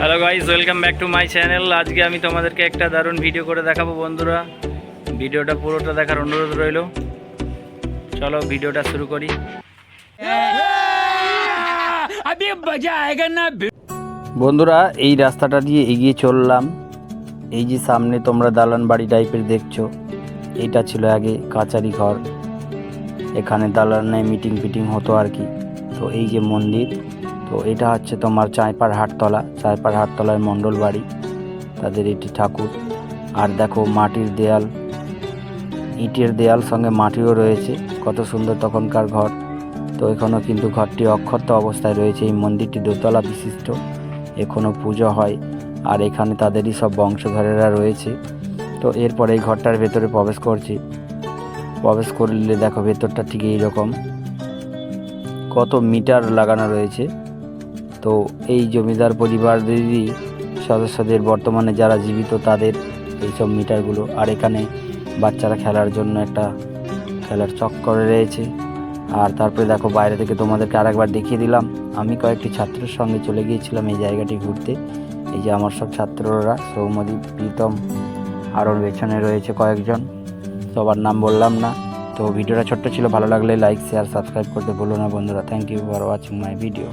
Hello guys welcome back to my channel আজকে আমি তোমাদেরকে একটা দারুণ ভিডিও করে দেখাবো বন্ধুরা। ভিডিওটা পুরোটা দেখার অনুরোধ রইল। চলো ভিডিওটা শুরু করি। বন্ধুরা এই রাস্তাটা দিয়ে এগিয়ে চললাম। এই যে সামনে তোমরা দালান বাড়ি টাইপের দেখছ এটা ছিল আগে কাচারি ঘর। এখানে দালানায় মিটিং ফিটিং হতো আর কি। তো এই যে মন্দির তো এটা হচ্ছে তোমার চাঁইপাড় হাটতলা চাঁইপাড় হাটতলার মণ্ডল বাড়ি তাদের এটি ঠাকুর। আর দেখো মাটির দেয়াল, ইটের দেয়াল সঙ্গে মাটিও রয়েছে, কত সুন্দর তখনকার ঘর। তো এখনও কিন্তু ঘরটি অক্ষত অবস্থায় রয়েছে, এই মন্দিরটি দোতলা বিশিষ্ট, এখনও পুজো হয়, আর এখানে তাদেরই সব বংশধরেরা রয়েছে। তো এরপরে এই ঘরটার ভেতরে প্রবেশ করছি। প্রবেশ করলে দেখো ভেতরটা ঠিক এইরকম। কত মিটার লাগানো রয়েছে তো এই জমিদার পরিবারেরই সদস্যদের বর্তমানে যারা জীবিত তাদের এইসব মিটারগুলো আর এখানে বাচ্চারা খেলার জন্য একটা খেলার চক্করে রয়েছে। আর তারপরে দেখো বাইরে থেকে তোমাদেরকে আরেকবার দেখিয়ে দিলাম। আমি কয়েকটি ছাত্রের সঙ্গে চলে গিয়েছিলাম এই জায়গাটি ঘুরতে। এই যে আমার সব ছাত্ররা সৌমদীপ প্রীতম আরও পেছনে রয়েছে কয়েকজন। সবার নাম বললাম না। তো ভিডিওটা ছোট্ট ছিল, ভালো লাগলে লাইক শেয়ার সাবস্ক্রাইব করতে ভুলো না বন্ধুরা। Thank you for watching my video